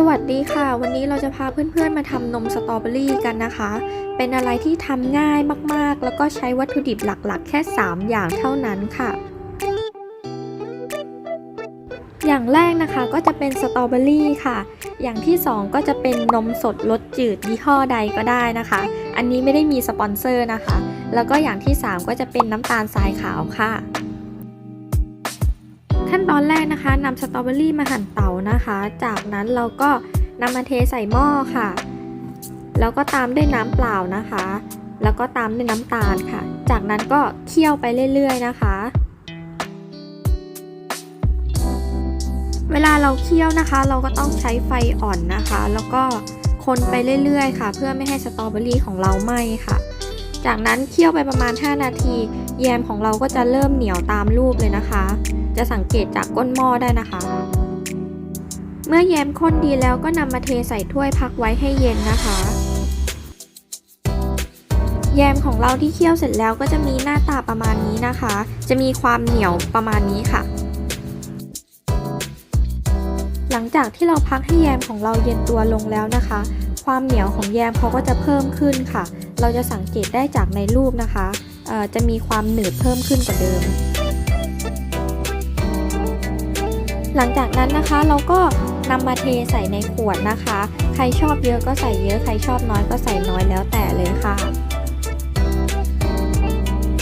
สวัสดีค่ะ วันนี้เราจะพาเพื่อนๆมาทำนมสตรอเบอรี่กันนะคะ เป็นอะไรที่ทำง่ายมากๆ แล้วก็ใช้วัตถุดิบหลักๆ แค่ 3 อย่างเท่านั้นค่ะ อย่างแรกนะคะก็จะเป็นสตรอเบอรี่ค่ะ อย่างที่ 2 ก็จะเป็นนมสดรสจืดยี่ห้อใดก็ได้นะคะ อันนี้ไม่ได้มีสปอนเซอร์นะคะ แล้วก็อย่างที่ 3 ก็จะเป็นน้ำตาลทรายขาวค่ะ ขั้นตอนแรกนะคะนำสตรอเบอรี่มาหั่นเตานะคะ จากนั้นเราก็นำมาเทใส่หม้อค่ะ แล้วก็ตามด้วยน้ำเปล่านะคะ แล้วก็ตามด้วยน้ำตาลค่ะ จากนั้นก็เคี่ยวไปเรื่อยๆนะคะ เวลาเราเคี่ยวนะคะ เราก็ต้องใช้ไฟอ่อนนะคะ แล้วก็คนไปเรื่อยๆ ค่ะ เพื่อไม่ให้สตรอเบอรี่ของเราไหม้ค่ะ จากนั้นเคี่ยวไปประมาณ 5 นาที แยมของเราก็จะเริ่มเหนียวตามรูปเลยนะคะ จะสังเกตจากก้นหม้อได้นะคะ เมื่อแยมข้นดีแล้วก็นำมาเทใส่ถ้วยพักไว้ให้เย็นนะคะ แยมของเราที่เคี่ยวเสร็จแล้วก็จะมีหน้าตาประมาณนี้นะคะ จะมีความเหนียวประมาณนี้ค่ะหลังจากที่เราพักให้แยมของเราเย็นตัวลงแล้วนะคะ ความเหนียวของแยมเขาก็จะเพิ่มขึ้นค่ะ เราจะสังเกตได้จากในรูปนะคะจะมีความหนืดเพิ่มขึ้นกว่าเดิม หลังจากนั้นนะคะเราก็นำมาเทใส่ในขวดนะคะ ใครชอบเยอะก็ใส่เยอะ ใครชอบน้อยก็ใส่น้อยแล้วแต่เลยค่ะ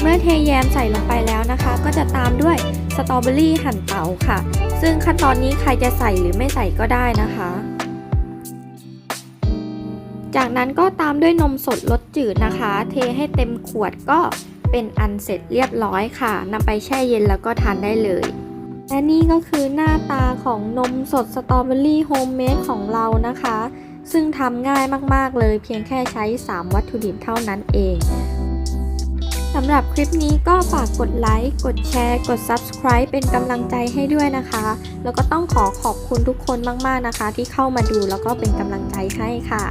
เมื่อเทแยมใส่ลงไปแล้วนะคะ ก็จะตามด้วยสตรอเบอรี่หั่นเตาค่ะ ซึ่งขั้นตอนนี้ใครจะใส่หรือไม่ใส่ก็ได้นะคะ จากนั้นก็ตามด้วยนมสดรสจืดนะคะ เทให้เต็มขวดก็เป็นอันเสร็จเรียบร้อยค่ะนำไปแช่เย็นแล้วก็ทานได้เลย และนี่ก็คือหน้าตาของนมสดสตรอเบอรี่โฮมเมดของเรานะคะ ซึ่งทำง่ายมากๆเลยเพียงแค่ใช้ 3 วัตถุดิบเท่านั้นเองสำหรับคลิปนี้ก็ฝากกดไลค์ กดแชร์ กด Subscribe เป็นกำลังใจให้ด้วยนะคะ แล้วก็ต้องขอขอบคุณทุกคนมากๆนะคะ ที่เข้ามาดูแล้วก็เป็นกำลังใจให้ค่ะ